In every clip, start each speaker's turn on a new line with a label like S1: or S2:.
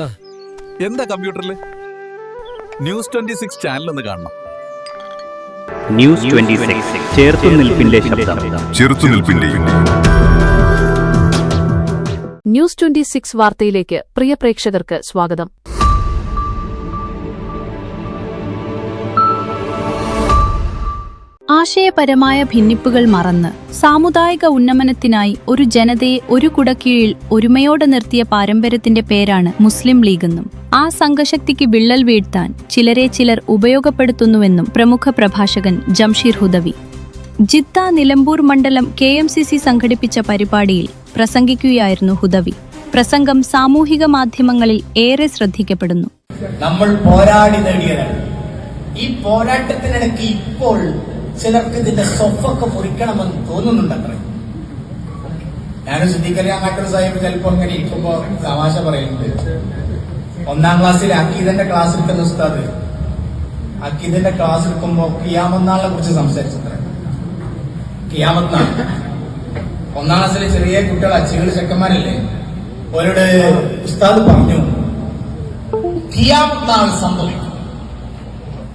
S1: എന്താ കമ്പ്യൂട്ടറിൽ news twenty six channel ഒന്ന് കാണണം.
S2: ന്യൂസ് ട്വന്റി സിക്സ് ചേർത്തുനിൽപ്പിന്റെ ശബ്ദം.
S3: ചെറുത്തുനിൽപ്പിന്റെ
S4: ന്യൂസ് ട്വന്റി സിക്സ് വാർത്തയിലേക്ക് പ്രിയ പ്രേക്ഷകർക്ക് സ്വാഗതം.
S5: ആശയപരമായ ഭിന്നിപ്പുകൾ മറന്ന് സാമുദായിക ഉന്നമനത്തിനായി ഒരു ജനതയെ ഒരു കുടക്കീഴിൽ ഒരുമയോടെ നിർത്തിയ പാരമ്പര്യത്തിന്റെ പേരാണ് മുസ്ലിം ലീഗെന്നും ആ സംഘശക്തിക്ക് വിള്ളൽ വീഴ്ത്താൻ ചിലരെ ചിലർ ഉപയോഗപ്പെടുത്തുന്നുവെന്നും പ്രമുഖ പ്രഭാഷകൻ ജംഷീർ ഹുദവി. ജിദ്ദ നിലമ്പൂർ മണ്ഡലം കെ എം സി സി സംഘടിപ്പിച്ച പരിപാടിയിൽ പ്രസംഗിക്കുകയായിരുന്നു ഹുദവി. പ്രസംഗം സാമൂഹിക മാധ്യമങ്ങളിൽ ഏറെ ശ്രദ്ധിക്കപ്പെടുന്നു.
S6: നമ്മൾ പോരാടി നേടിയതാണ്. ഈ പോരാട്ടത്തിനിടയ്ക്ക് ഇപ്പോൾ ചിലർക്ക് ഇതിന്റെ സ്വഫൊക്കെ പൊറിക്കണമെന്ന് തോന്നുന്നുണ്ടത്രേ ഞാനും സിദ്ദീഖലി അങ്ങാട്ടൂർ സാഹിബ് ചിലപ്പോ അങ്ങനെ ഇരിക്കുമ്പോ തമാശ പറയുന്നുണ്ട്. ഒന്നാം ക്ലാസ്സിൽ അക്കീദന്റെ ക്ലാസ് എടുക്കുന്ന ഉസ്താദ്. അക്കീദന്റെ ക്ലാസ് എടുക്കുമ്പോ കിയാമത്നാളിനെ കുറിച്ച് സംസാരിച്ചത്ര. കിയാമത്നാൾ. ഒന്നാം ക്ലാസ്സിലെ ചെറിയ കുട്ടികൾ അച്ഛകൾ ചെക്കന്മാരല്ലേ? അവരോട് ഉസ്താദ് പറഞ്ഞു കിയാമത്നാൾ സംഭവിക്കും.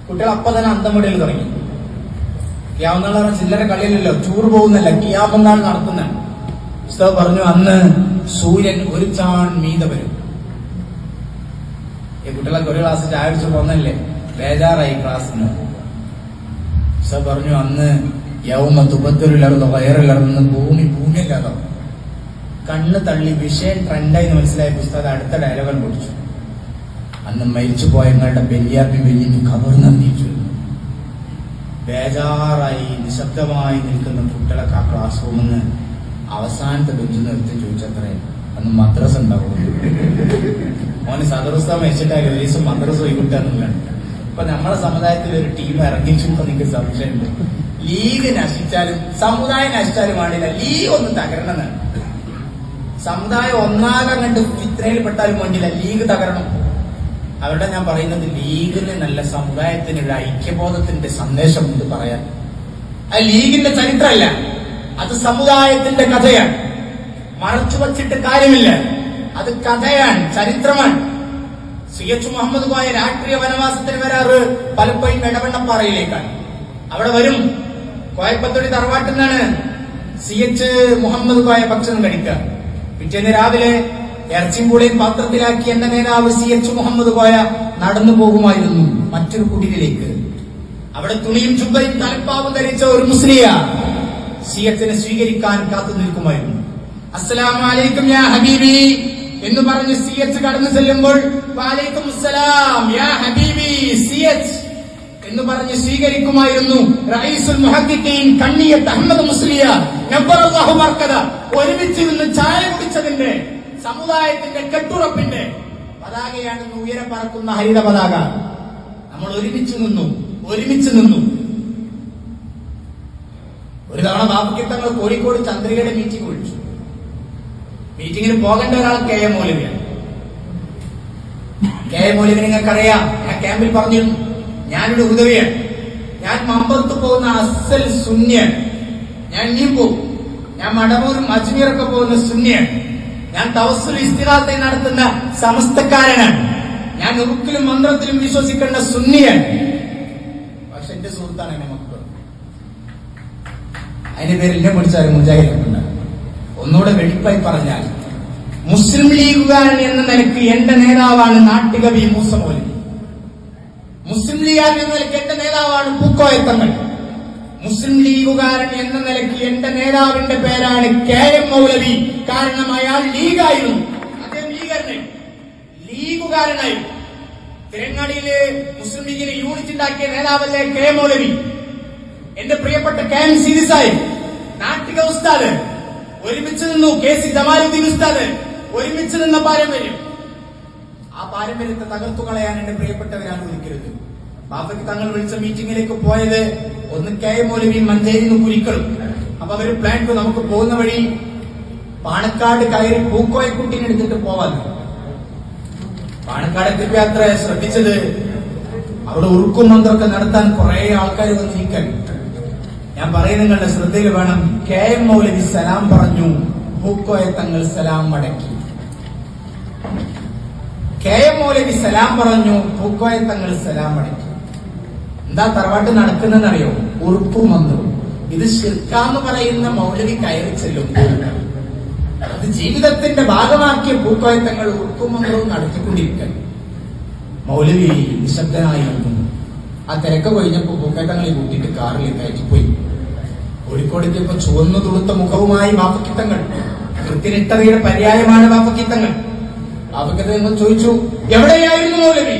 S6: കുട്ടികൾ അപ്പൊ തന്നെ അന്തമിടൽ തുടങ്ങി. നാൾ പറഞ്ഞ ചില്ലറ കളിയിലല്ലോ ടൂർ പോകുന്നല്ല ക്യാമെന്നാൾ നാൾ നടത്തുന്ന. ഉസ്താദ് പറഞ്ഞു അന്ന് സൂര്യൻ ഒരു ചാൺ മീത വരും. ഈ കുട്ടികളൊക്കെ ഒരു ക്ലാസ് ചായ അടിച്ച് പോന്നല്ലേ ബേജാറായി ക്ലാസ്സിന് പുസ്തകം പറഞ്ഞു അന്ന് യൗമ തുബത്തുലർന്ന് വയറിലർന്ന് ഭൂമി ഭൂമിയല്ലാതോ കണ്ണ് തള്ളി വിഷയം ട്രെൻഡായി മനസ്സിലായ പുസ്തകം അടുത്ത ഡയലോഗൻ പൊടിച്ചു അന്ന് മരിച്ചു പോയങ്ങളുടെ ബെല്യാപ്പി ബെല്ലിന് ഖബർ നന്ദിച്ചു ബേജാറായി നിശബ്ദമായി നിൽക്കുന്ന കുട്ടികളൊക്കെ ആ ക്ലാസ് റൂമിൽ അവസാനത്തെ ബെഞ്ചിൽ നിർത്തി ചോദിച്ചത്രേ അന്ന് മദ്രസ ഉണ്ടാവും മോന് സദർസ്ഥ മരിച്ചിട്ടായി ഒരു ദിവസം മദ്രസ പോയിക്കിട്ടാന്നുള്ളതാണ് ഇപ്പൊ നമ്മളെ സമുദായത്തിൽ ഒരു ടീം ഇറങ്ങിച്ചു ഇപ്പൊ നിങ്ങൾക്ക് സംശയമുണ്ട്. ലീഗ് നശിച്ചാലും സമുദായം നശിച്ചാലും വേണ്ടില്ല ലീഗ് ഒന്ന് തകരണമെന്നാണ് സമുദായം ഒന്നാകെ കണ്ട് ഇത്രയിൽ പെട്ടാലും വേണ്ടില്ല ലീഗ് തകരണം. അവരുടെ ഞാൻ പറയുന്നത് ലീഗിന് നല്ല സമുദായത്തിന് ഒരു ഐക്യബോധത്തിന്റെ സന്ദേശമുണ്ട് പറയാൻ. അത് ലീഗിന്റെ ചരിത്രമല്ല അത് സമുദായത്തിന്റെ കഥയാണ്. മറച്ചു വച്ചിട്ട് കാര്യമില്ല അത് കഥയാണ് ചരിത്രമാണ്. സി എച്ച് മുഹമ്മദ് കോയ രാഷ്ട്രീയ വനവാസത്തിന് വരാറ് പലപ്പോഴും ഇടവണ്ണപ്പാറയിലേക്കാണ് അവിടെ വരും. കോയപ്പത്തൊടി തറവാട്ടിൽ നിന്നാണ് സി എച്ച് മുഹമ്മദ് കോയ ഭക്ഷണം കഴിക്കുക. പിറ്റേന്ന് രാവിലെ ഇറച്ചിയും പാത്രത്തിലാക്കി എന്റെ നേതാവ് സി എച്ച് മുഹമ്മദ് കോയ നടന്നു പോകുമായിരുന്നു മറ്റൊരു കുടിലിലേക്ക്. അവിടെ തുണിയും ചുബയും തലപ്പാവും ധരിച്ച ഒരു മുസ്ലിയ സി എച്ചിനെ സ്വീകരിക്കാൻ കാത്തു നിൽക്കുമായിരുന്നു. അസ്സലാമലൈക്കും യാ ഹബീബി എന്ന് പറഞ്ഞ് സി എച്ച് കടന്നു ചെല്ലുമ്പോൾ വാലൈക്കും അസ്സലാം യാ ഹബീബി സി എച്ച് എന്ന് പറഞ്ഞ് സ്വീകരിക്കുമായിരുന്നു റൈസുൽ മുഹദ്ദീൻ കണ്ണിയത്ത് അഹമ്മദ് മുസ്ലിയ നബ്ബറല്ലാഹു മർക്കദ. ഒരുമിച്ച് നിന്ന് ചായ കുടിച്ചതിന്റെ സമുദായത്തിന്റെ കെട്ടുറപ്പിന്റെ പതാകയാണ് ഇന്ന് ഉയരം പറക്കുന്ന ഹരിത പതാക. നമ്മൾ ഒരുമിച്ച് നിന്നു ഒരുമിച്ച് നിന്നു. ഒരു തവണ തങ്ങൾ കോഴിക്കോട് ചന്ദ്രികയുടെ മീറ്റിംഗ് വിളിച്ചു. മീറ്റിംഗിന് പോകേണ്ട ഒരാൾ കെ എം മൗലവിയാണ് കെ എം മൗലവി നിങ്ങൾക്കറിയാം ഞാൻ ക്യാമ്പിൽ പറഞ്ഞിരുന്നു. ഞാനൊരു ഉദവിയാണ്. ഞാൻ മമ്പത്ത് പോകുന്ന അസൽ ശൂന്യൻ ഞാൻ ഇനിയും പോകും. ഞാൻ മടവൂരും അജ്മീറൊക്കെ പോകുന്ന സുന്യൻ ഞാൻ തവസ്സുൽ ഇസ്തിഹാത്തെ നടത്തുന്ന സമസ്തക്കാരനാണ്. ഞാൻ ഉറുക്കിലും മന്ത്രത്തിലും വിശ്വസിക്കേണ്ട സുന്നിയൻ പക്ഷെ എന്റെ സുഹൃത്താണ് എന്റെ മക്കൾ. അതിന്റെ പേര് എന്നെ പിടിച്ചാലും മുജാഹിദുണ്ട് ഒന്നുകൂടെ വെടിപ്പായി പറഞ്ഞാൽ മുസ്ലിം ലീഗുകാരൻ എന്ന നിലയ്ക്ക് എന്റെ നേതാവാണ് നാട്ടുകവി മൂസമോലി മുസ്ലിം ലീഗുകാരൻ എന്ന നിലയ്ക്ക് എന്റെ നേതാവാണ് പൂക്കോയത്തങ്ങൾ മുസ്ലിം ലീഗുകാരൻ എന്ന നിലയ്ക്ക് എന്റെ നേതാവിന്റെ പേരാണ് കെ എം മൗലവി. കാരണം അയാൾ ലീഗായിരുന്നു. അദ്ദേഹം ലീഗരനെ ലീഗുകാരനായി. തെലങ്കാനയിൽ മുസ്ലിം ലീഗിന് യൂണിറ്റ് ഉണ്ടാക്കിയ നേതാവല്ലേ കെ മൗലവി? എന്റെ പ്രിയപ്പെട്ട കെ എം സീരിസായി നാട്ടിക ഉസ്താദ് ഒരുമിച്ച് നിന്നു കെ സി ജമാലുദ്ദീൻ ഉസ്താദ് ഒരുമിച്ച് നിന്ന പാരമ്പര്യം. ആ പാരമ്പര്യത്തെ തകർത്തു കളയാൻ എന്റെ പ്രിയപ്പെട്ടവരാണ് അനുവദിക്കരുത് ബാപ്പയ്ക്ക് തങ്ങൾ വിളിച്ച മീറ്റിംഗിലേക്ക് പോയത് ഒന്ന് കെ എം മൗലവിയും മഞ്ചേരി കുരിക്കളും അപ്പൊ അവർ പ്ലാൻ ടു നമുക്ക് പോകുന്ന വഴി പാണക്കാട് കയറി പൂക്കോയക്കുട്ടിനെ എടുത്തിട്ട് പോവാൻ. പാണക്കാട് എത്തിയപ്പോ അത്ര ശ്രദ്ധിച്ചത് അവിടെ ഉറുക്കും നടത്താൻ കുറെ ആൾക്കാർ വന്നിരിക്കാൻ ഞാൻ പറയുന്നത് നിങ്ങളുടെ ശ്രദ്ധയിൽ വേണം. കെ എം മൗലവി സലാം പറഞ്ഞു പൂക്കോയ തങ്ങൾ സലാം മടക്കി കെ എം മൗലവി സലാം പറഞ്ഞു പൂക്കോയ തങ്ങൾ സലാം അടിച്ചു എന്താ തറവാട്ട് നടക്കുന്നതെന്നറിയോ? ഉറുപ്പ് മന്ത്രം ഇത് ശിർക്കാന്ന് പറയുന്ന മൗലവി കയറി ചെല്ലുമ്പോൾ അത് ജീവിതത്തിന്റെ ഭാഗമാക്കിയ പൂക്കോയത്തങ്ങൾ ഉറുപ്പു മന്ത്രവും നടത്തിക്കൊണ്ടിരിക്കുന്നു മൗലവി നിശബ്ദനായിരുന്നു ആ തിരക്ക് കഴിഞ്ഞപ്പോ പൂക്കോയത്തങ്ങളെ കൂട്ടിയിട്ട് കാറിൽ കയറ്റിപ്പോയി. കോഴിക്കോടെത്തിയപ്പോ ചുവന്നു തുടുത്ത മുഖവുമായി ബാപ്പക്കിത്തങ്ങൾ. കൃത്യനിട്ടതയുടെ പര്യായമാണ് ബാപ്പക്കിത്തങ്ങൾ. ബാപ്പക്കിത്തങ്ങൾ ചോദിച്ചു എവിടെയായിരുന്നു മൗലവി?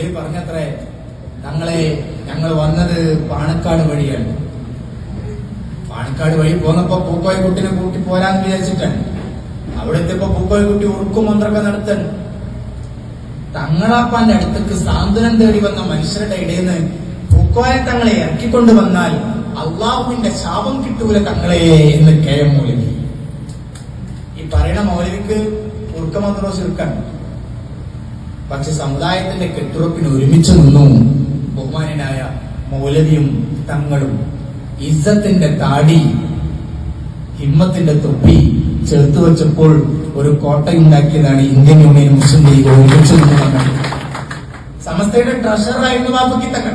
S6: മൗലവി പറഞ്ഞത്രേ ഞങ്ങളെ ഞങ്ങൾ വന്നത് പാണക്കാട് വഴിയാണ്. പാണക്കാട് വഴി പോന്നപ്പോ പൂക്കോയക്കുട്ടിനെ കൂട്ടി പോരാന്ന് വിചാരിച്ചിട്ടാണ്. അവിടെ എത്തിയപ്പോ ഉറുക്കും മന്ത്രമൊക്കെ നടത്തൻ തങ്ങളാപ്പാന്റെ അടുത്തേക്ക് സാന്ത്വനം തേടി വന്ന മനുഷ്യരുടെ ഇടയിൽ നിന്ന് പൂക്കോയ തങ്ങളെ ഇറക്കിക്കൊണ്ട് വന്നാൽ അള്ളാഹുവിന്റെ ശാപം കിട്ടൂല തങ്ങളെ എന്ന് കെ എം മൗലവി. ഈ പറയണ മൗലവിക്ക് ഉറുക്കമന്ത്രോ ചുരുക്കാണ് പക്ഷെ സമുദായത്തിന്റെ കെട്ടുറപ്പിന് ഒരുമിച്ച് നിന്നു ബഹുമാനായ മൗലവിയും തങ്ങളും ഇസ്സത്തിന്റെ താടി ഹിമ്മത്തിന്റെ തൊപ്പി ചേർത്ത് വെച്ചപ്പോൾ ഒരു കോട്ടയുണ്ടാക്കിയതാണ് ഇന്ത്യൻ യൂണിയൻ മുസ്ലിം ലീഗ് ഒരുമിച്ച് നിന്നു സമസ്തയുടെ ട്രഷറായിരുന്നു ബാബുക്കി തങ്ങൾ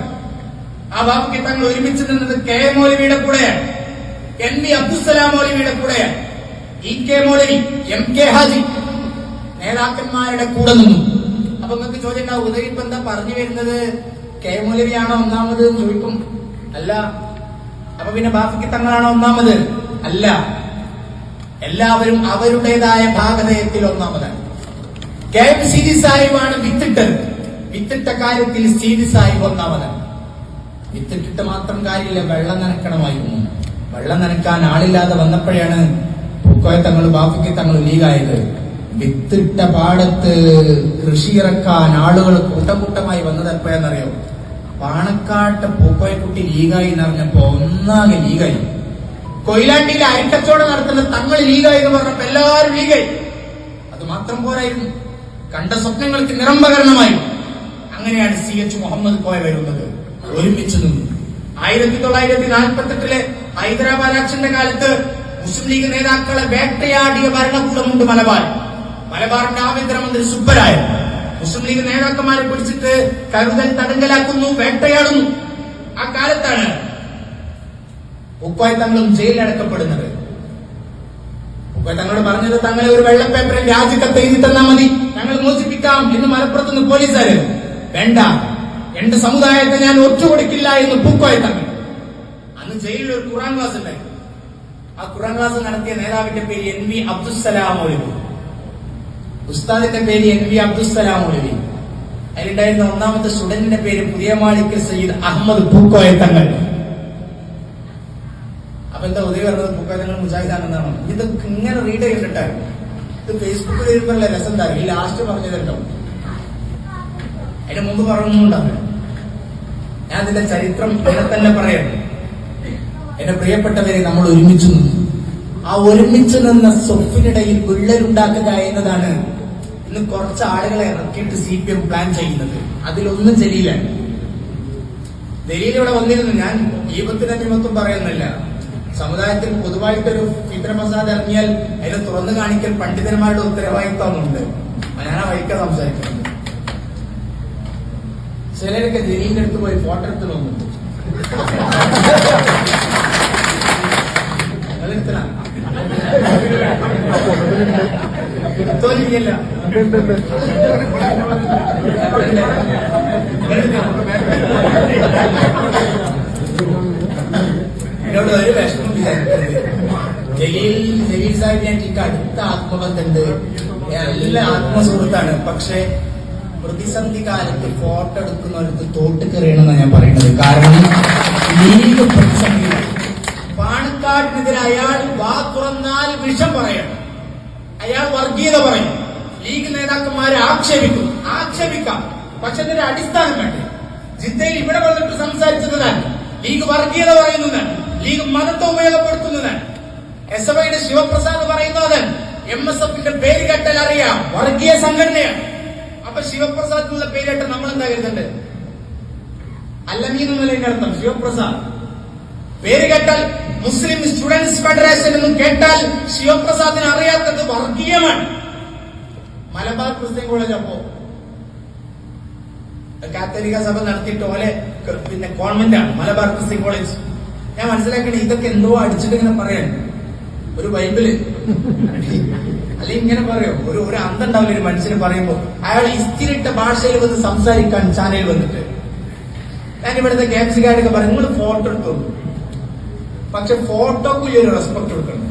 S6: ആ ബാബുക്കി തങ്ങൾ ഒരുമിച്ച് നിന്നത് കെ എം മൗലവിയുടെ കൂടെയാണ്. എൻ വി അബ്ദുസലാം മൗലവിയുടെ കൂടെയാണ്. E K Maulavi M K Haji നേതാക്കന്മാരുടെ കൂടെ നിന്നു. അപ്പൊ നിങ്ങൾക്ക് ഉണ്ടാവും ഉദവി ഇപ്പൊ എന്താ പറഞ്ഞു വരുന്നത്? കെ മൗലവിയാണോ ഒന്നാമത് എന്ന് ചോദിക്കും. അല്ല. അപ്പൊ പിന്നെ ബാഫിക്ക് തങ്ങളാണോ ഒന്നാമത്? അല്ല. എല്ലാവരും അവരുടേതായ ഭാഗതയത്തിൽ ഒന്നാമതാണ്. കെ എം സീതി സാഹിബാണ് വിത്തിട്ടത്. വിത്തിട്ട കാര്യത്തിൽ സീതി സാഹിബ് ഒന്നാമതാണ്. വിത്തിട്ടിട്ട് മാത്രം കാര്യമില്ല വെള്ളം നനക്കണമായിരുന്നു വെള്ളം നനക്കാൻ ആളില്ലാതെ വന്നപ്പോഴാണ് പൂക്കോയ തങ്ങൾ ബാഫിക്ക് തങ്ങൾ ലീഗായത്. വിത്തിട്ട പാടത്ത് കൃഷി ഇറക്കാൻ ആളുകൾ കൂട്ടം കൂട്ടമായി വന്നത് എപ്പോഴെന്നറിയോ? പാണക്കാട്ട് പൂക്കോയക്കുട്ടി ലീഗായി എന്ന് പറഞ്ഞപ്പോ ഒന്നാകെ ലീഗായി. കൊയിലാണ്ടിയിൽ അരിക്കച്ചോടം നടത്തുന്ന തങ്ങൾ ലീഗായി എന്ന് പറഞ്ഞപ്പോ എല്ലാവരും ലീഗായി. അത് മാത്രം പോരായിരുന്നു. കണ്ട സ്വപ്നങ്ങൾക്ക് നിറം പകരണമായി അങ്ങനെയാണ് സി എച്ച് മുഹമ്മദ് കോയ വരുന്നത്. ഒരുമിച്ച് നിന്നു. ആയിരത്തി തൊള്ളായിരത്തി നാൽപ്പത്തെട്ടിലെ ഹൈദരാബാദ് ആക്ഷന്റെ കാലത്ത് മുസ്ലിം ലീഗ് നേതാക്കളെ വേട്ടയാടിയ ഭരണകൂടമുണ്ട് മലബാർ. മലബാറിന്റെ ആഭ്യന്തരമന്ത്രി സുബ്ബരായ മുസ്ലിം ലീഗ് നേതാക്കന്മാരെ പിടിച്ചിട്ട് കരുതൽ തടങ്കലാക്കുന്നു വേട്ടയാടുന്നു. ആ കാലത്താണ് ഉപ്പായി തങ്ങളും ജയിലിലടക്കപ്പെടുന്നത് ഉപ്പായി തങ്ങളോട് പറഞ്ഞത് തങ്ങളെ ഒരു വെള്ള പേപ്പറിൽ രാജിക്കത്ത് എഴുതി തന്നാ മതി. ഞങ്ങൾ മോചിപ്പിക്കാം എന്ന് മലപ്പുറത്ത് നിന്ന് പോലീസുകാര്. വേണ്ട. എന്റെ സമുദായത്തെ ഞാൻ ഒറ്റുകൊടുക്കില്ല എന്ന് പൂക്കോയ തങ്ങൾ. അന്ന് ജയിലിൽ ഒരു ഖുറാൻ ക്ലാസ് ഉണ്ടായി ആ ഖുറാൻ ക്ലാസ് നടത്തിയ നേതാവിന്റെ പേര് എൻ വി അബ്ദുസലാം ഉസ്താദിന്റെ പേര് എൻ വി അബ്ദുസ്സലാം മൗലവി. അതിലുണ്ടായിരുന്ന ഒന്നാമത്തെ സ്റ്റുഡന്റിന്റെ പേര് പുതിയ മാളിക്കൽ സയ്യിദ് അഹമ്മദ് പൂക്കോയ തങ്ങൾ. അപ്പൊ എന്താ ഉദയ പറഞ്ഞത്? പൂക്കോയ തങ്ങൾ മുജാഹിദാണെന്നാണ്? ഇത് ഇങ്ങനെ റീഡ് ചെയ്തിട്ടാണ് ഇത് ഫേസ്ബുക്കിൽ വരുമ്പോഴുള്ള രസം തരും ഈ ലാസ്റ്റ് പറഞ്ഞതല്ലോ. അതിന് മുമ്പ് പറഞ്ഞുകൊണ്ടാണ് ഞാൻ അതിന്റെ ചരിത്രം ഇവിടെ തന്നെ പറയാം. എന്റെ പ്രിയപ്പെട്ടവരെ നമ്മൾ ഒരുമിച്ച് നിന്നു. ആ ഒരുമിച്ച് നിന്ന സ്വപ്പിനിടയിൽ വിള്ളലുണ്ടാക്കുക എന്നതാണ് ഇന്ന് കുറച്ച് ആളുകളെ ഇറക്കിയിട്ട് സി പി എം പ്ലാൻ ചെയ്യുന്നത്. അതിലൊന്നും ജലീലാണ് ദലീൽ ഇവിടെ വന്നിരുന്നു. ഞാൻ ദീപത്തിന്റെ നിമിത്തം പറയുന്നില്ല. സമുദായത്തിൽ പൊതുവായിട്ടൊരു ഫിത്ര മസാദ് ഇറങ്ങിയാൽ അതിനെ തുറന്നു കാണിക്കൽ പണ്ഡിതന്മാരുടെ ഉത്തരവാദിത്വമുണ്ട്. ഞാൻ ആ വഴിക്കാ സംസാരിക്കുന്നത്. ചിലരൊക്കെ ജലീലിന്റെ അടുത്ത് പോയി ഫോട്ടോ എടുത്ത് നോക്കുന്നു? അടുത്ത ആത്മബന്ധമുണ്ട്. നല്ല ആത്മസുഹൃത്താണ്. പക്ഷെ പ്രതിസന്ധി കാലത്ത് ഫോട്ടോ എടുക്കുന്നവർക്ക് തോട്ട് കയറിയണമെന്നാണ് ഞാൻ പറയുന്നത്. കാരണം പാണക്കാട്ടിനെതിരെ അയാൾ വാ തുറന്നാൽ വിഷം പറയണം. അയാൾ വർഗീയത പറയും. ലീഗ് നേതാക്കന്മാരെ ആക്ഷേപിക്കും ആക്ഷേപിക്കാം. പക്ഷെ അതിന്റെ അടിസ്ഥാനം വേണ്ടേ? ജിദ്ദയിൽ ഇവിടെ വന്നിട്ട് സംസാരിച്ചതിനാൽ ലീഗ് വർഗീയത പറയുന്നതാണ് ലീഗ് മതത്തെ ഉപയോഗപ്പെടുത്തുന്നതാണ് എസ് എഫ് ഐയുടെ ശിവപ്രസാദ് പറയുന്നത് എം എസ് എഫിന്റെ പേര് കേട്ടാൽ അറിയാം. വർഗീയ സംഘടനയാണ്. അപ്പൊ ശിവപ്രസാദ് എന്നുള്ള പേര് കേട്ട നമ്മൾ എന്താ കരുതണ്ടേ? അല്ലമീന്ന് എന്നല്ല അർത്ഥം ശിവപ്രസാദ്. പേര് മുസ്ലിം സ്റ്റുഡൻസ് ഫെഡറേഷൻ എന്ന് കേട്ടാൽ ശിവപ്രസാദിന് അറിയാത്തത് വർഗീയമാണ്. മലബാർ ക്രിസ്ത്യൻ കോളേജ് അപ്പോ കാത്തലിക സഭ നടത്തിയിട്ട് ഓലെ പിന്നെ കോൺവെന്റ് ആണ് മലബാർ ക്രിസ്ത്യൻ കോളേജ്. ഞാൻ മനസ്സിലാക്കണേ ഇതൊക്കെ എന്തോ അടിച്ചിട്ട് ഇങ്ങനെ പറയാൻ. ഒരു ബൈബിൾ. അല്ലെങ്കിൽ ഇങ്ങനെ പറയോ? ഒരു ഒരു അന്തണ്ടാവില്ല ഒരു മനുഷ്യന് പറയുമ്പോ. അയാൾ ഇസ്തിരിട്ട ഭാഷയിൽ വന്ന് സംസാരിക്കാൻ ചാനലിൽ വന്നിട്ട്. ഞാൻ ഇവിടുത്തെ ക്യാപ്സിക്കാരൊക്കെ പറയും നിങ്ങൾ ഫോട്ടോ എടുത്തു? പക്ഷെ ഫോട്ടോക്ക് ഒരു റെസ്പെക്ട് കൊടുക്കണം.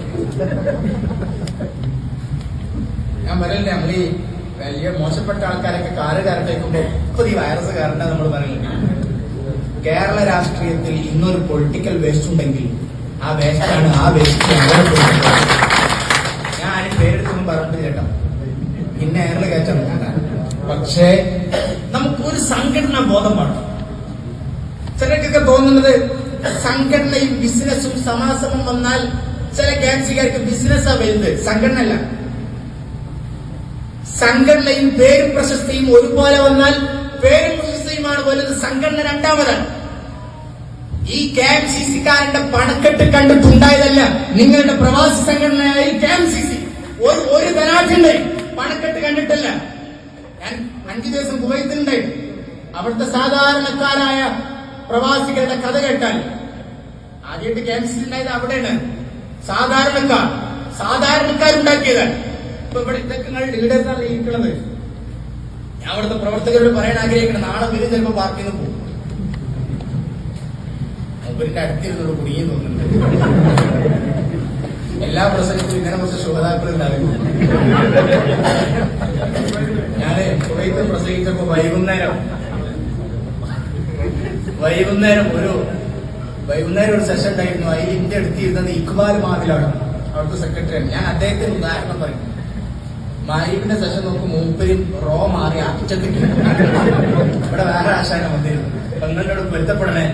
S6: ഞാൻ പറയല്ലേ നമ്മൾ ഈ വലിയ മോശപ്പെട്ട ആൾക്കാരൊക്കെ കാറ് കയറട്ടേക്കുമ്പോ ഇപ്പൊ ഈ വൈറസ് കയറണ്ട നമ്മൾ പറയില്ല? കേരള രാഷ്ട്രീയത്തിൽ ഇന്നൊരു പൊളിറ്റിക്കൽ വേസ്റ്റ് ഉണ്ടെങ്കിൽ ആ വേസ്റ്റാണ് ആ വേസ്റ്റ് ഞാൻ അതിന് പേരെടുത്തൊന്നും പറഞ്ഞിട്ട് കേട്ടോ. പിന്നെ അയാൾ കയറ്റാൻ പക്ഷേ നമുക്കൊരു സംഘടനാ ബോധം വേണം. ചിലർക്കൊക്കെ തോന്നുന്നത് സംഘടനയും ബിസിനസ്സും സമാസമം വന്നാൽ ചില ക്യാൻസിക്കാർക്ക് ബിസിനസ്സാ വലുത്. സംഘടന അല്ല സംഘടനയും പേരും പ്രശസ്തിയും ഒരുപോലെ വന്നാൽ പേരും പ്രശസ്തിയുമാണ് വലുത്. സംഘടന രണ്ടാമതാണ്. ഈ കെ എം സി സിക്കാരന്റെ പണക്കെട്ട് കണ്ടിട്ടുണ്ടായതല്ല നിങ്ങളുടെ പ്രവാസി സംഘടനയായി കെ എം സി സി ഒരു ഒരു ധനാഠ്യന്റെ പണക്കെട്ട് കണ്ടിട്ടല്ല. ഞാൻ അഞ്ചു ദിവസം കുവൈത്തിലുണ്ട് അവിടുത്തെ സാധാരണക്കാരായ പ്രവാസികളുടെ കഥ കേട്ടാൽ ആദ്യമായിട്ട് ക്യാൻസർ ഉണ്ടായത് അവിടെയാണ്. സാധാരണക്കാർ സാധാരണക്കാരുണ്ടാക്കിയത്. ഇപ്പൊ ഇവിടെ ഇതൊക്കെ നിങ്ങൾ ലീഡേഴ്സ് ഇരിക്കുന്നത് ഞാൻ അവിടുത്തെ പ്രവർത്തകരോട് പറയാൻ ആഗ്രഹിക്കണം നാളെ വരും ചിലപ്പോ പാർക്കിൽ നിന്ന് പോകും. മൂപ്പരിന്റെ അടുത്തിരുന്നോട് കുടുങ്ങി തോന്നുന്നുണ്ട്. എല്ലാ പ്രസംഗത്തിലും ഇങ്ങനെ കുറച്ച് ശുഭതാക്കൾ ഞാൻ കുവൈത്ത് പ്രസംഗിച്ചപ്പോ വൈകുന്നേരം വൈകുന്നേരം ഒരു വൈകുന്നേരം ഒരു സെഷൻ ഉണ്ടായിരുന്നു അതിൽ ഇന്ത്യ എടുത്തിരുന്നത് ഇക്ബാൽ മാതിലാണ് അവിടുത്തെ സെക്രട്ടറിയാണ് ഞാൻ അദ്ദേഹത്തിന് ഉദാഹരണം പറയും മാരിബിന്റെ സെഷൻ നോക്കും മൂപ്പരും റോ മാറി അറ്റത്തേക്ക് ഇവിടെ വേറെ ആശാനം വന്നിരുന്നു. പെങ്ങളോട് പൊരുത്തപ്പെടണേ.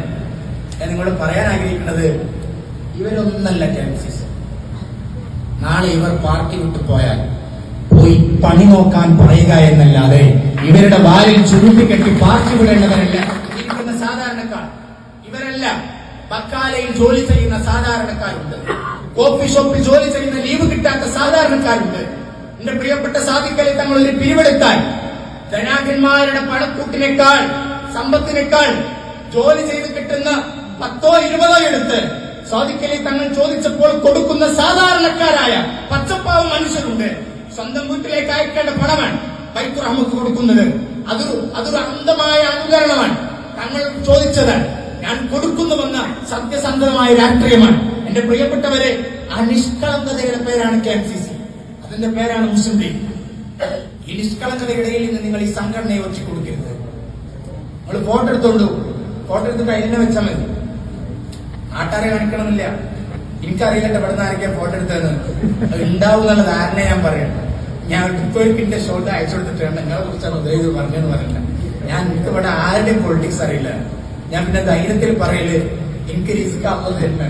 S6: ഞാൻ നിങ്ങളോട് പറയാൻ ആഗ്രഹിക്കുന്നത് ഇവരൊന്നല്ല ക്യാൻസിസ് നാളെ ഇവർ പാർട്ടി വിട്ടു പോയാൽ പോയി പണി നോക്കാൻ പറയുക എന്നല്ലാതെ ഇവരുടെ വാലിൽ ചുരുട്ടിക്കെട്ടി പാർട്ടി വിടേണ്ടവരല്ല ഇവരല്ല ബക്കാലയിൽ ജോലി ചെയ്യുന്ന സാധാരണക്കാരുണ്ട്. കോഫി ഷോപ്പിൽ ജോലി ചെയ്യുന്ന ലീവ് കിട്ടാത്ത സാധാരണക്കാരുണ്ട്. എന്റെ പ്രിയപ്പെട്ട സാധിക്കലിൽ തങ്ങൾ ഒരു പിരിവെടുത്താൽ ധനാകന്മാരുടെ പണക്കൂട്ടിനേക്കാൾ സമ്പത്തിനേക്കാൾ ജോലി ചെയ്ത് കിട്ടുന്ന പത്തോ ഇരുപതോ എടുത്ത് സാധിക്കലി തങ്ങൾ ചോദിച്ചപ്പോൾ കൊടുക്കുന്ന സാധാരണക്കാരായ പച്ചപ്പാവ് മനുഷ്യരുണ്ട്. സ്വന്തം വീട്ടിലേക്ക് അയക്കേണ്ട പണമാണ് നമുക്ക് കൊടുക്കുന്നത്. അതൊരു അതൊരു അന്ധമായ അനുകരണമാണ് തങ്ങൾ ചോദിച്ചതാണ് ഞാൻ കൊടുക്കുന്നുവെന്ന സത്യസന്ധമായ രാഷ്ട്രീയമാണ്. എന്റെ പ്രിയപ്പെട്ടവരെ ആ നിഷ്കളങ്കതയുടെ പേരാണ് കെ എം സി സി. അതിന്റെ പേരാണ് മുസ്ലിം ലീഗ്. ഈ നിഷ്കളങ്കതയുടെ ഇടയിൽ നിന്ന് നിങ്ങൾ ഈ സംഘടനയെ വെച്ച് കൊടുക്കരുത് നിങ്ങൾ ഫോട്ടോ എടുത്തോണ്ടു ഫോട്ടോ എടുത്തിട്ട് അതിനെ വെച്ചാൽ മതി. നാട്ടാരെ കാണിക്കണമെന്നില്ല. എനിക്കറിയില്ല ഇവിടെ നിന്ന് ആരൊക്കെയാ ഫോട്ടോ എടുത്തതെന്ന്. അത് ഉണ്ടാവും എന്നുള്ള ധാരണ ഞാൻ പറയണം ഞാൻ ടിപ്പോയിക്കിന്റെ ഷോട്ട് അയച്ചു കൊടുത്തിട്ട് നിങ്ങളെ കുറിച്ചാണ് ഉദയത് പറഞ്ഞെന്ന് പറയില്ല ഞാൻ എനിക്ക് ഇവിടെ ആരുടെയും പൊളിറ്റിക്സ് അറിയില്ല. ഞാൻ പിന്നെ ധൈര്യത്തിൽ പറയൽ എനിക്ക് റിസ്ക് ആവുന്നത് തന്നെ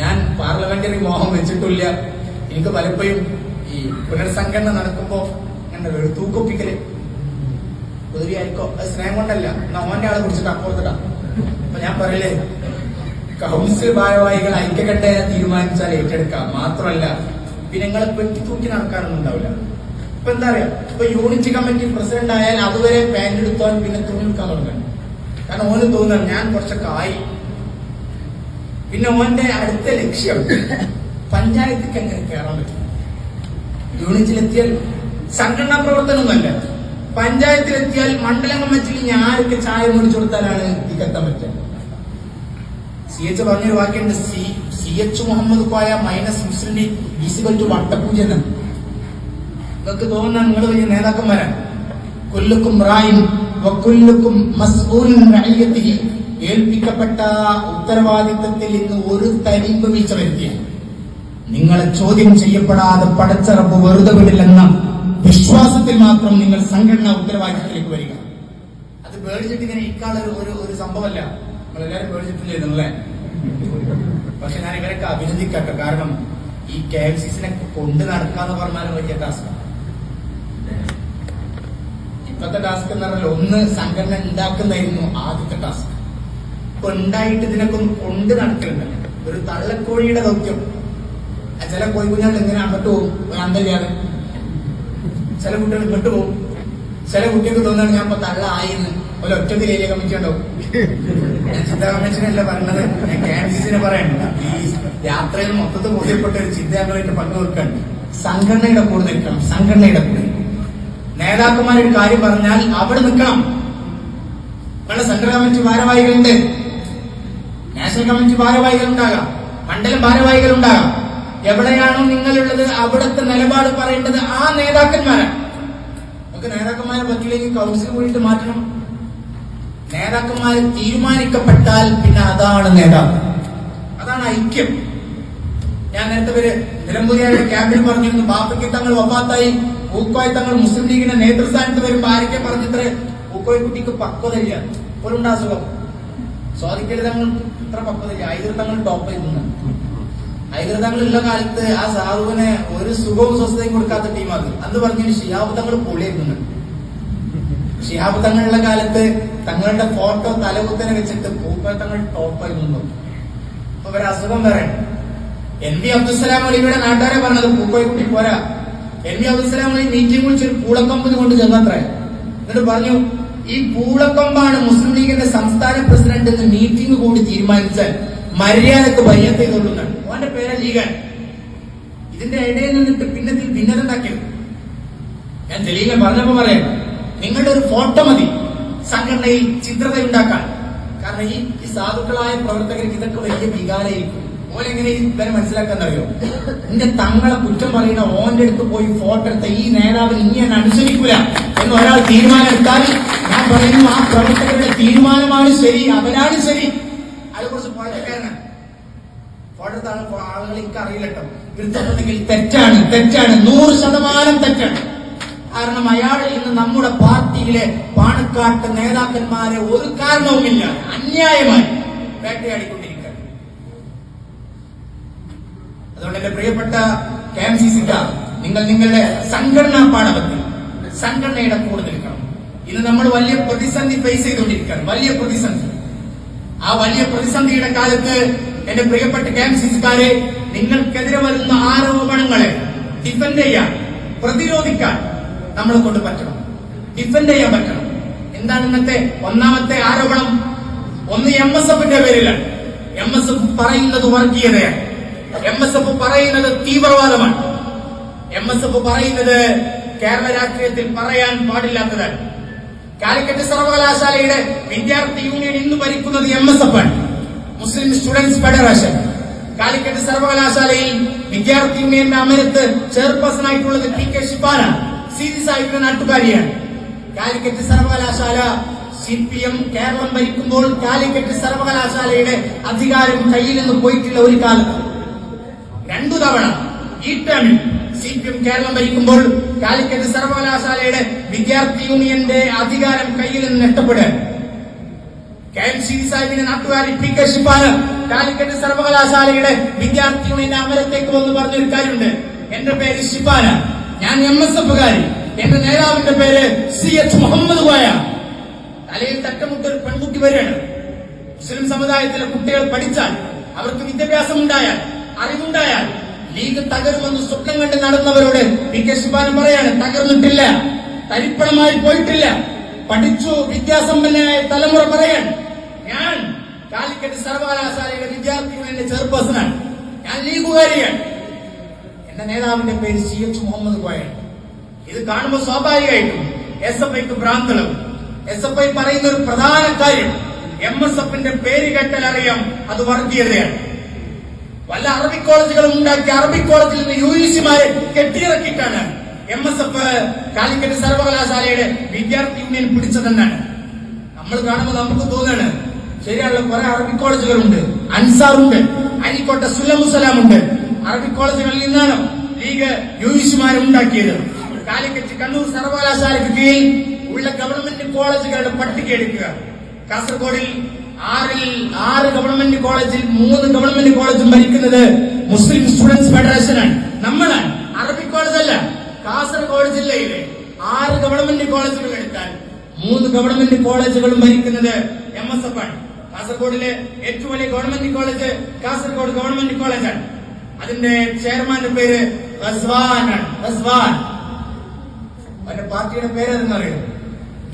S6: ഞാൻ പാർലമെന്ററി മോഹം വെച്ചിട്ടില്ല. എനിക്ക് പലപ്പോഴും ഈ പുനർസംഘടന നടക്കുമ്പോ അങ്ങനെ ഒരു തൂക്കൊപ്പിക്കൽ. അത് സ്നേഹം കൊണ്ടല്ല. എന്നാ ഓന്റെ ആളെ കുറിച്ചിട്ട് അപ്പുറത്തിടാ. അപ്പൊ ഞാൻ പറയലേ കൗൺസിൽ ഭാരവാഹികൾ ഐക്യകണ്ഠ തീരുമാനിച്ചാൽ ഏറ്റെടുക്കാം. മാത്രമല്ല പിന്നെ നിങ്ങളെ പെട്ടി തൂക്കി നടക്കാനൊന്നും ഉണ്ടാവില്ല. ഇപ്പൊ എന്താ പറയാ? ഇപ്പൊ യൂണിറ്റ് കമ്മിറ്റി പ്രസിഡന്റ് ആയാൽ അതുവരെ പാന്റ് എടുത്താൽ പിന്നെ തുണി നിൽക്കാൻ തുടങ്ങണം കാരണം ഓന് തോന്നുന്നു ഞാൻ കുറച്ചൊക്കെ ആയി. പിന്നെ ഓന്റെ അടുത്ത ലക്ഷ്യം പഞ്ചായത്തിക്ക് എങ്ങനെ കയറാൻ പറ്റും? യൂണിറ്റിലെത്തിയാൽ സംഘടനാ പ്രവർത്തനമൊന്നുമല്ല. പഞ്ചായത്തിലെത്തിയാൽ മണ്ഡലം കമ്മിറ്റിയിൽ ഞാൻ ആർക്ക് ചായ മേടിച്ചു കൊടുത്താലാണ് ഈ കത്താൻ പറ്റുക? സി എച്ച് പറഞ്ഞൊരു വാക്യുണ്ട് C C H Muhammad Koya minus Muslim league BC ടു വട്ടപൂജ എന്നാണ് നിങ്ങൾക്ക് തോന്നുന്ന നിങ്ങൾ വലിയ നേതാക്കന്മാരാണ്. കൊല്ലുക്കും റായും ഏൽപ്പിക്കപ്പെട്ട ഉത്തരവാദിത്തത്തിൽ ഇന്ന് ഒരു തരിമ്പ് വീഴ്ച വരുത്തിയ നിങ്ങളെ ചോദ്യം ചെയ്യപ്പെടാതെ പടച്ചറപ്പ് വെറുതെ വിടില്ലെന്ന വിശ്വാസത്തിൽ മാത്രം നിങ്ങൾ സംഘടനാ ഉത്തരവാദിത്തത്തിലേക്ക് വരിക. അത് പേടിച്ചിട്ട് ഇങ്ങനെ ഇക്കാളൊരു ഒരു ഒരു സംഭവമല്ല. നമ്മളെല്ലാരും പേടിച്ചിട്ടില്ലേ നിങ്ങളെ? പക്ഷെ ഞാൻ ഇവരൊക്കെ അഭിനന്ദിക്കട്ടെ. കാരണം ഈ കെ എൽ സി സിനെ കൊണ്ട് നടക്കാന്ന് പറഞ്ഞാലും വലിയ ടാസ്ക് ഇപ്പത്തെ ടാസ്ക് എന്ന് പറഞ്ഞാൽ ഒന്ന് സംഘടന ഉണ്ടാക്കുന്നതായിരുന്നു ആദ്യത്തെ ടാസ്ക് ഇപ്പൊ ഉണ്ടായിട്ട് ഇതിനൊക്കെ കൊണ്ട് നടക്കുന്നുണ്ട് ഒരു തള്ളക്കോഴിയുടെ ദൗത്യം. ചില കോഴി കുഞ്ഞുങ്ങൾ എങ്ങനെ അങ്ങോട്ട് പോകും. അന്തല്യാണ് ചില കുട്ടികൾ ഇങ്ങോട്ട് പോകും. ചില കുട്ടികൾക്ക് തോന്നുന്നത് ഞാൻ ഇപ്പൊ തള്ളായിന്ന് ഒരു ഒറ്റ ഏരിയ കമ്മിറ്റി ഉണ്ടാവും ഞാൻ ചിന്താ കമ്മീഷനല്ല പറഞ്ഞത്. ഞാൻ ക്യാൻസിനെ പറയണ്ട. ഈ യാത്രയിൽ മൊത്തത്തിൽ ബോധ്യപ്പെട്ട ഒരു ചിന്തയായിട്ട് പങ്കുവെക്കാൻ. സംഘടനയുടെ കൂടെ നിൽക്കണം. സംഘടനയുടെ കൂടെ. നേതാക്കന്മാരൊരു കാര്യം പറഞ്ഞാൽ അവിടെ നിൽക്കണം. നിങ്ങളുടെ സെൻട്രൽ കമ്മിറ്റി ഭാരവാഹികളുണ്ട്. നാഷണൽ കമ്മിറ്റി ഭാരവാഹികൾ ഉണ്ടാകാം മണ്ഡലം ഭാരവാഹികൾ ഉണ്ടാകാം എവിടെയാണോ നിങ്ങളുള്ളത് അവിടുത്തെ നിലപാട് പറയേണ്ടത് ആ നേതാക്കന്മാരാണ്. നമുക്ക് നേതാക്കന്മാരെ പറ്റില്ലെങ്കിൽ കൗൺസിൽ കൂടിയിട്ട് മാറ്റണം. നേതാക്കന്മാർ തീരുമാനിക്കപ്പെട്ടാൽ പിന്നെ അതാണ് നേതാവ്. അതാണ് ഐക്യം. ഞാൻ നേരത്തെ പേര് നിലമ്പൂരിയുടെ ക്യാമ്പിൽ പറഞ്ഞിരുന്നു ബാപ്പയ്ക്ക് തങ്ങൾ വഫാത്തായി. പൂക്കോയ് തങ്ങൾ മുസ്ലിം ലീഗിന്റെ നേതൃസ്ഥാനത്ത് വരുമ്പോ ആരൊക്കെ പറഞ്ഞത്ര പൂക്കോയ് കുട്ടിക്ക് പക്വതയില്ല ഇപ്പോഴുണ്ട് അസുഖം. സ്വാധിക്കൽ തങ്ങൾ ഇത്ര പക്വതയില്ല ഐതർ തങ്ങൾ ടോപ്പ് ചെയ്യുന്നു ഐതർ തങ്ങൾ ഉള്ള കാലത്ത് ആ സാധുവിന് ഒരു സുഖവും സ്വസ്ഥതയും കൊടുക്കാത്ത ടീമാണ് അന്ന് പറഞ്ഞു ഷിയാബ് തങ്ങൾ പൊളിയായിരുന്നു ഷിഹാബ് തങ്ങളുള്ള കാലത്ത് തങ്ങളുടെ ഫോട്ടോ തലകുത്തനെ വെച്ചിട്ട് പൂക്കോയ് തങ്ങൾ ടോപ്പായി നിന്നു. അപ്പൊ ഒരു അസുഖം വരാൻ എൻ വി അബ്ദുസലാം അലിയുടെ നാട്ടുകാരെ പറഞ്ഞത് പൂക്കോയ് കുട്ടി പോരാ. N V Abdussalam Ali meeting വിളിച്ച് ഒരു പൂളക്കൊമ്പ് കൊണ്ട് ചെന്നത്രേ എന്നിട്ട് പറഞ്ഞു ഈ പൂളക്കൊമ്പാണ് മുസ്ലിം ലീഗിന്റെ സംസ്ഥാന പ്രസിഡന്റ് എന്ന് മീറ്റിംഗ് കൂടി തീരുമാനിച്ചാൽ മര്യാദയ്ക്ക് ചെയ്തുകൊള്ളുന്നാണ് ഓന്റെ പേരെ ലീഗാൻ. ഇതിന്റെ ഇടയിൽ നിന്നിട്ട് പിന്നത്തിൽ ഭിന്നത ഉണ്ടാക്കിയത്. ഞാൻ തെളിയിക്കാൻ പറഞ്ഞപ്പോ പറയാം നിങ്ങളുടെ ഒരു ഫോട്ടോ മതി. സംഘടനയിൽ ചിത്രത ഉണ്ടാക്കാൻ കാരണം ഈ ഈ സാധുക്കളായ പ്രവർത്തകർക്ക് ഇതൊക്കെ വലിയ വികാരമായിരിക്കും. ഓനെങ്ങനെ ഇവരെ മനസ്സിലാക്കാൻ അറിയോ എന്റെ തങ്ങളെ കുറ്റം പറയുന്ന ഓന്റെ അടുത്ത് പോയി ഫോട്ടോ എടുത്ത ഈ നേതാവിന് ഇനി ഞാൻ അനുസരിക്കൂല എന്ന് ഒരാൾ തീരുമാനം എടുത്താൽ ഞാൻ പറയുന്നു ആ പ്രവർത്തകരുടെ തീരുമാനമാണ് ശരി അവനാണ് ശരി. അത് കുറച്ച് പഴയക്കാരനാണ് ഫോട്ടോ എടുത്ത ആൾ- ആളുകൾ എനിക്ക് അറിയില്ല കേട്ടോ തെറ്റാണ് തെറ്റാണ് നൂറ് ശതമാനം തെറ്റാണ്. കാരണം അയാൾ ഇന്ന് നമ്മുടെ പാർട്ടിയിലെ പാണക്കാട്ട് നേതാക്കന്മാരെ ഒരു കാരണവുമില്ല അന്യായമായി. വേട്ടയാടിക്കൊണ്ടിരിക്കുകയാണ് അതുകൊണ്ട് എന്റെ പ്രിയപ്പെട്ട കെ എം സി സിക്കാർ നിങ്ങൾ നിങ്ങളുടെ സംഘടനാ പാഠപത്തിൽ സംഘടനയുടെ കൂടെ നിൽക്കണം. ഇന്ന് നമ്മൾ വലിയ പ്രതിസന്ധി ഫേസ് ചെയ്തുകൊണ്ടിരിക്കുകയാണ്. വലിയ പ്രതിസന്ധി. ആ വലിയ പ്രതിസന്ധിയുടെ കാലത്ത് എന്റെ പ്രിയപ്പെട്ട കെ എം സി സിക്കാരെ നിങ്ങൾക്കെതിരെ വരുന്ന ആരോപണങ്ങളെ ഡിഫെൻഡ് ചെയ്യാൻ പ്രതിരോധിക്കാൻ നമ്മൾ കൊണ്ട് പറ്റണം. ഡിഫെൻഡ് ചെയ്യാൻ പറ്റണം. എന്താണ് ഇന്നത്തെ ഒന്നാമത്തെ ആരോപണം? ഒന്ന് എം എസ് എഫിന്റെ പേരിലാണ്. എം എസ് എഫ് പറയുന്നത് വർഗീയതയാണ്. എം എസ് എഫ് പറയുന്നത് തീവ്രവാദമാണ്. എം എസ് എഫ് പറയുന്നത് കേരള രാഷ്ട്രീയത്തിൽ പറയാൻ പാടില്ലാത്തതാണ്. കാലിക്കറ്റ് സർവകലാശാലയുടെ വിദ്യാർത്ഥി യൂണിയൻ ഇന്ന് ഭരിക്കുന്നത് എം എസ് എഫ് ആണ്. മുസ്ലിം സ്റ്റുഡൻസ് ഫെഡറേഷൻ. കാലിക്കറ്റ് സർവകലാശാലയിൽ വിദ്യാർത്ഥി യൂണിയന്റെ അമരത്ത് ചെയർപേഴ്സൺ ആയിട്ടുള്ളത് പി കെ ഷിപ്പാനാണ് സി ഡി സാഹിബിന്റെ നാട്ടുകാരിയാണ്. കാലിക്കറ്റ് സർവകലാശാല സി പി എം കേരളം ഭരിക്കുമ്പോൾ കാലിക്കറ്റ് സർവകലാശാലയുടെ അധികാരം കയ്യിൽ നിന്ന് പോയിട്ടുള്ള ഒരു കാലത്ത് രണ്ടു തവണ ഈ ടേമിൽ സി പി എം കേരളം ഭരിക്കുമ്പോൾ കാലിക്കറ്റ് സർവകലാശാലയുടെ വിദ്യാർത്ഥി യൂണിയന്റെ അധികാരം കയ്യിൽ നിന്ന് നഷ്ടപ്പെടുക കെ എം സി സാഹിബിന്റെ നാട്ടുകാരി പി കെ ഷിഫാന് കാലിക്കറ്റ് സർവകലാശാലയുടെ വിദ്യാർത്ഥി യൂണിയന്റെ അമരത്തേക്ക് വന്ന് പറഞ്ഞൊരു കാര്യമുണ്ട്. എന്റെ പേര് ശിപ്പാന ഞാൻ എം എസ് എഫുകാരി എന്റെ നേതാവിന്റെ പേര് സി എച്ച് മുഹമ്മദ് കോയ തലയിൽ തട്ടമുട്ട ഒരു പെൺകുട്ടി വരികയാണ്. മുസ്ലിം സമുദായത്തിലെ കുട്ടികൾ പഠിച്ചാൽ അവർക്ക് വിദ്യാഭ്യാസം ഉണ്ടായാൽ അറിവുണ്ടായാൽ ലീഗ് തകർന്നു സ്വപ്നം കണ്ട് നടന്നവരോട് പി കെ ശിവാനം പറയാണ് തകർന്നിട്ടില്ല തരിപ്പണമായി പോയിട്ടില്ല. പഠിച്ചു വിദ്യാസമ്പന്നനായ തലമുറ പറയാൻ ഞാൻ കാലിക്കറ്റ് സർവകലാശാലയുടെ വിദ്യാർത്ഥി യൂണിയന്റെ ചെയർപേഴ്സണാണ്. ഞാൻ ലീഗുകാരിയാണ്. എന്റെ നേതാവിന്റെ പേര് സി എച്ച് മുഹമ്മദ് കോയാണ്. ഇത് കാണുമ്പോൾ സ്വാഭാവികമായിട്ടും എസ് എഫ് ഐക്ക് ഭ്രാന്തളും. എസ് എഫ് ഐ പറയുന്ന ഒരു പ്രധാന കാര്യം എം എസ് എഫിന്റെ പേര് കേട്ടാൽ അറിയാം അത് വർഗീയതയാണ്. വല്ല അറബിക് കോളേജുകളും ഉണ്ടാക്കി അറബിക് കോളേജിൽ നിന്ന് യു ഇ സിമാരെ കെട്ടിയിറക്കിയിട്ടാണ് എം എസ് എഫ് കാലിക്കറ്റ് സർവകലാശാലയുടെ വിദ്യാർത്ഥി യൂണിയൻ പിടിച്ചതെന്നാണ്. നമ്മൾ കാണുമ്പോൾ നമുക്ക് തോന്നുകയാണ് ശരിയാണല്ലോ കുറെ അറബിക് കോളേജുകളുണ്ട്. അൻസാറുണ്ട് അരിക്കോട്ടെ സുലമുസലാമുണ്ട്. അറബിക് കോളേജുകളിൽ നിന്നാണ് ലീഗ് യു ഇ സിമാരെ ഉണ്ടാക്കിയത്. കാലിക്കറ്റ് കണ്ണൂർ സർവകലാശാലയ്ക്ക് കീഴിൽ ഉള്ള ഗവൺമെന്റ് കോളേജുകളുടെ പട്ടിക എടുക്കുക. കാസർഗോഡിൽ ആറിൽ ആറ് ഗവൺമെന്റ് കോളേജിൽ മൂന്ന് ഗവൺമെന്റ് കോളേജും ഭരിക്കുന്നത് മുസ്ലിം സ്റ്റുഡൻസ് ഫെഡറേഷനാണ്. നമ്മളാണ്. അറബിക് കോളേജ് അല്ല കാസർഗോഡ് ജില്ലയിലെ ആറ് ഗവൺമെന്റ് കോളേജുകൾ എടുത്താൽ മൂന്ന് ഗവൺമെന്റ് കോളേജുകളും ഭരിക്കുന്നത് എം എസ് എഫ് ആണ്. കാസർഗോഡിലെ ഏറ്റവും വലിയ ഗവൺമെന്റ് കോളേജ് കാസർഗോഡ് ഗവൺമെന്റ് കോളേജാണ് അതിന്റെ ചെയർമാന്റെ പേര് റസ്വാൻ ആണ്. പാർട്ടിയുടെ പേരെന്നറിയോ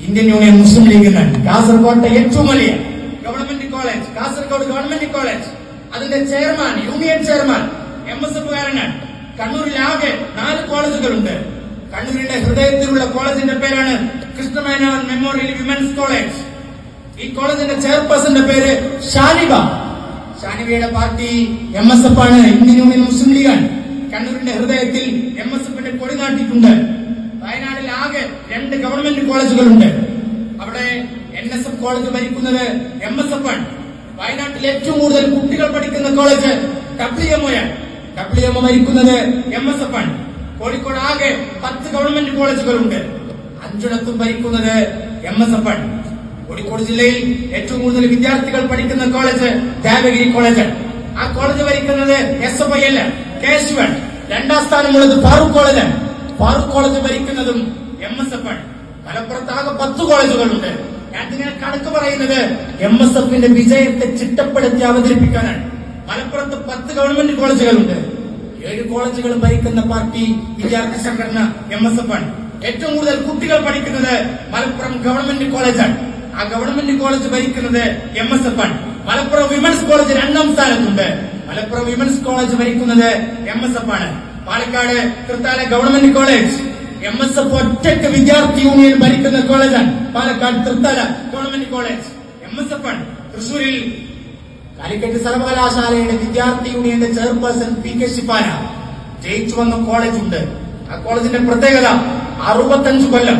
S6: ഇന്ത്യൻ യൂണിയൻ മുസ്ലിം ലീഗ് എന്നാണ്. കാസർഗോട്ടെ ഏറ്റവും വലിയ government college Kasaragod government college. അതിന്റെ chairman union chairman M S F കാരനാണ് കണ്ണൂരിൽ ആകെ നാല് കോളേജുകളുണ്ട്. കണ്ണൂരിന്റെ ഹൃദയത്തിലുള്ള കോളേജിന്റെ പേരാണ് കൃഷ്ണമേനോൻ മെമ്മോറിയൽ വിമൻസ് കോളേജ്. ഈ കോളേജിന്റെ ചെയർപേഴ്സന്റെ പേര് ഷാനിബ. ഷാനിബയുടെ പാർട്ടി എം എസ് എഫ് ആണ് ഇന്ത്യൻ യൂണിയൻ മുസ്ലിം ലീഗാണ്. കണ്ണൂരിന്റെ ഹൃദയത്തിൽ എം എസ് എഫിന്റെ കൊടി നാട്ടിട്ടുണ്ട് വയനാട്ടിൽ ആകെ രണ്ട് ഗവൺമെന്റ് കോളേജുകളുണ്ട് അവിടെ എൻ എസ് എഫ് കോളേജ് ഭരിക്കുന്നത് എം എസ് എഫ് ആണ്. വയനാട്ടിൽ ഏറ്റവും കൂടുതൽ കുട്ടികൾ പഠിക്കുന്ന കോളേജ് ഡബ്ല്യു എം ഒയാണ് ഡബ്ല്യു എം ഭരിക്കുന്നത് എം എസ് എഫ് ആണ്. കോഴിക്കോട് ആകെ പത്ത് ഗവൺമെന്റ് കോളേജുകളുണ്ട്. അഞ്ചിടത്തും ഭരിക്കുന്നത് എം എസ് എഫ് ആണ്. കോഴിക്കോട് ജില്ലയിൽ ഏറ്റവും കൂടുതൽ വിദ്യാർത്ഥികൾ പഠിക്കുന്ന കോളേജ് ദേവഗിരി കോളേജ് ആ കോളേജ് ഭരിക്കുന്നത് എസ് എഫ് ഐ അല്ല കെ എസ് യു ആണ്. രണ്ടാം സ്ഥാനമുള്ളത് ഫാറൂഖ് കോളേജ് ഫാറൂഖ് കോളേജ് ഭരിക്കുന്നതും എം എസ് എഫ് ആണ്. മലപ്പുറത്ത് ആകെ പത്ത് കോളേജുകളുണ്ട്. ഞാൻ നിങ്ങൾ കണക്ക് പറയുന്നത് എം എസ് എഫിന്റെ വിജയത്തെ ചിട്ടപ്പെടുത്തി അവതരിപ്പിക്കാനാണ്. മലപ്പുറത്ത് പത്ത് ഗവൺമെന്റ് കോളേജുകളുണ്ട് ഏഴ് കോളേജുകളും ഭരിക്കുന്ന പാർട്ടി വിദ്യാർത്ഥി സംഘടന എം എസ് എഫ് ആണ്. ഏറ്റവും കൂടുതൽ കുട്ടികൾ പഠിക്കുന്നത് മലപ്പുറം ഗവൺമെന്റ് കോളേജാണ് ആ ഗവൺമെന്റ് കോളേജ് ഭരിക്കുന്നത് എം എസ് എഫ് ആണ്. മലപ്പുറം വിമൻസ് കോളേജ് രണ്ടാം സ്ഥാനത്തുണ്ട്. മലപ്പുറം വിമൻസ് കോളേജ് ഭരിക്കുന്നത് എം എസ് എഫ് ആണ്. Palakkad Thrithala government college M S F ഒറ്റയ്ക്ക് വിദ്യാർത്ഥി യൂണിയൻ ഭരിക്കുന്ന കോളേജാണ് Palakkad Thrithala government college. M S F ആണ്. തൃശൂരിൽ കാലിക്കറ്റ് സർവകലാശാലയുടെ വിദ്യാർത്ഥി യൂണിയന്റെ ചെയർപേഴ്സൺ പി കെ ശിപാന ജയിച്ചു വന്ന കോളേജ് ഉണ്ട്. ആ കോളേജിന്റെ പ്രത്യേകത അറുപത്തഞ്ച് കൊല്ലം.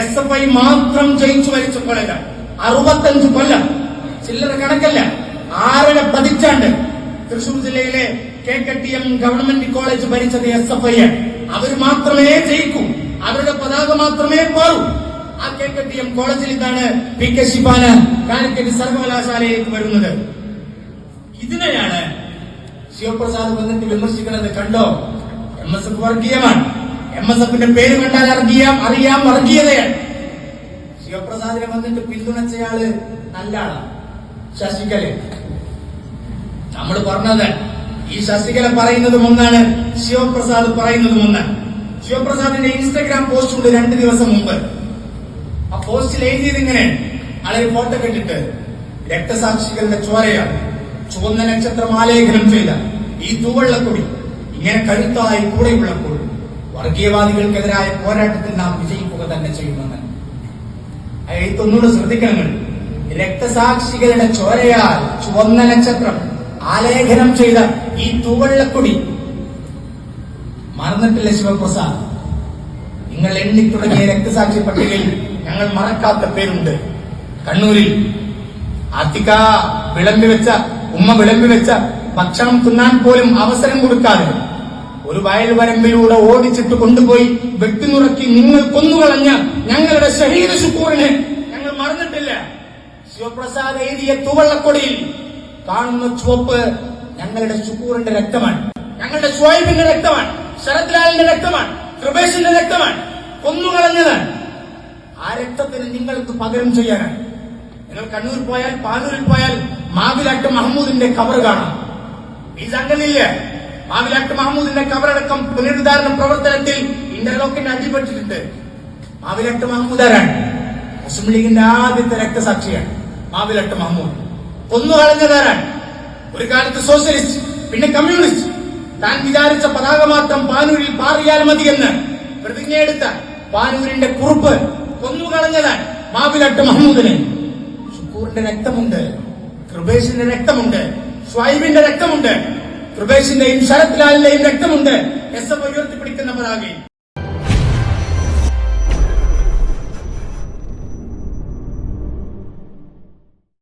S6: എസ് എഫ് ഐ മാത്രം ജയിച്ചു വരിച്ച കോളേജാണ് അറുപത്തഞ്ച് കൊല്ലം. ചില്ലറ കണക്കല്ല. ആറര പതിറ്റാണ്ട് തൃശൂർ ജില്ലയിലെ K K T M government college ഭരിച്ചത് S F I ആണ്. അവർ മാത്രമേ ജയിക്കൂ. അവരുടെ പതാക മാത്രമേ മാറൂ. ആ കെ കെ ടി എം കോളേജിൽ ഇതാണ് പി കെ ശിപാന കാലിക്കറ്റ് സർവകലാശാലയിലേക്ക് വരുന്നത്. ഇതിനെയാണ് ശിവപ്രസാദ് വന്നിട്ട് വിമർശിക്കുന്നത് കണ്ടോ? എം എസ് എഫ് വർഗീയമാണ്. എം എസ് എഫിന്റെ പേര് കണ്ടാൽ അറിയാം അറിയാം വർഗീയതയാണ്. ശിവപ്രസാദിനെ വന്നിട്ട് പിന്തുണച്ചയാൾ നല്ല ആളാണ് ശശികല. നമ്മൾ പറഞ്ഞത് ഈ ശശികല പറയുന്നതും ഒന്നാണ് ശിവപ്രസാദ് പറയുന്നതും ഒന്നാണ്. ശിവപ്രസാദിന്റെ ഇൻസ്റ്റഗ്രാം പോസ്റ്റ് ഉണ്ട് രണ്ട് ദിവസം മുമ്പ്. ആ പോസ്റ്റിൽ എഴുതിയത് ഇങ്ങനെ. ആളെ ഫോട്ടോ കണ്ടിട്ട് രക്തസാക്ഷികളുടെ ചോരയാണ്. ചുവന്ന നക്ഷത്രം ആലേഖനം ചെയ്ത ഈ തൂവള്ളക്കൊടി ഇങ്ങനെ കരുത്തായി കൂടെയുള്ളപ്പോൾ വർഗീയവാദികൾക്കെതിരായ പോരാട്ടത്തിൽ നാം വിജയിക്കുക തന്നെ ചെയ്യുമെന്ന്. എഴുത്തൊന്നുകൂടെ ശ്രദ്ധിക്കണം രക്തസാക്ഷികളുടെ ചോരയാൽ ചുവന്ന നക്ഷത്രം ആലേഖനം ചെയ്ത ഈ തൂവള്ളക്കൊടി മറന്നിട്ടില്ല ശിവപ്രസാദ്? നിങ്ങൾ എണ്ണി തുടങ്ങിയ രക്തസാക്ഷി പട്ടികയിൽ ഞങ്ങൾ മറക്കാത്ത പേരുണ്ട്. കണ്ണൂരിൽ ആത്തിക്ക വിളമ്പി വെച്ച ഉമ്മ വിളമ്പി വെച്ച ഭക്ഷണം തിന്നാൻ പോലും അവസരം കൊടുക്കാതെ ഒരു വയൽ വരമ്പിലൂടെ ഓടിച്ചിട്ട് കൊണ്ടുപോയി വെട്ടിനുറക്കി നിങ്ങൾ കൊന്നുകളഞ്ഞ ഞങ്ങളുടെ ഷഹീദ് ശുക്കൂറിനെ ഞങ്ങൾ മറന്നിട്ടില്ല. ശിവപ്രസാദ് എഴുതിയ തുവള്ളക്കൊടിയിൽ കാണുന്ന ചുവപ്പ് ഞങ്ങളുടെ ശുക്കൂറിന്റെ രക്തമാണ്. ഞങ്ങളുടെ ഷോയിബിന്റെ രക്തമാണ്. ശരത് ലാലിന്റെ രക്തമാണ് കൃപേഷിന്റെ രക്തമാണ് കൊന്നുകളഞ്ഞതാണ്. ആ രക്തത്തിന് നിങ്ങൾക്ക് പകരം ചെയ്യാനാണ്. നിങ്ങൾ കണ്ണൂർ പോയാൽ പാനൂരിൽ പോയാൽ മാവിലാട്ട് മഹമ്മൂദിന്റെ കവർ കാണാം. ഈ സംഘമില്ല മാവിലാട്ട് മഹമ്മൂദിന്റെ കവറടക്കം പുനരുദ്ധാരണ പ്രവർത്തനത്തിൽ ഇന്റർലോക്കിന്റെ അടിപ്പെട്ടിട്ടുണ്ട് മാവിലാട്ട് മഹമ്മൂദ് ആരാണ്? മുസ്ലിം ലീഗിന്റെ ആദ്യത്തെ രക്തസാക്ഷിയാണ് മാവിലാട്ട് മഹമ്മൂദ് കൊന്നുകളഞ്ഞതാരാണ് ഒരു കാലത്ത് സോഷ്യലിസ്റ്റ് പിന്നെ കമ്മ്യൂണിസ്റ്റ്. താൻ വിചാരിച്ച പതാക മാത്രം പാനൂരിൽ പാറിയാൽ മതിയെന്ന് പ്രതിജ്ഞയെടുത്ത പാനൂരിന്റെ കുറുപ്പ് കൊന്നുകളഞ്ഞതാണ് മാവിലട്ട് മഹമ്മൂദിനെ ഷുക്കൂറിന്റെ രക്തമുണ്ട് കൃപേഷിന്റെ രക്തമുണ്ട് സ്വൈബിന്റെ രക്തമുണ്ട് കൃപേഷിന്റെയും ശരത് ലാലിന്റെയും രക്തമുണ്ട്. എസ് എഫ് ഉയർത്തിപ്പിടിക്കുന്ന പതാകയും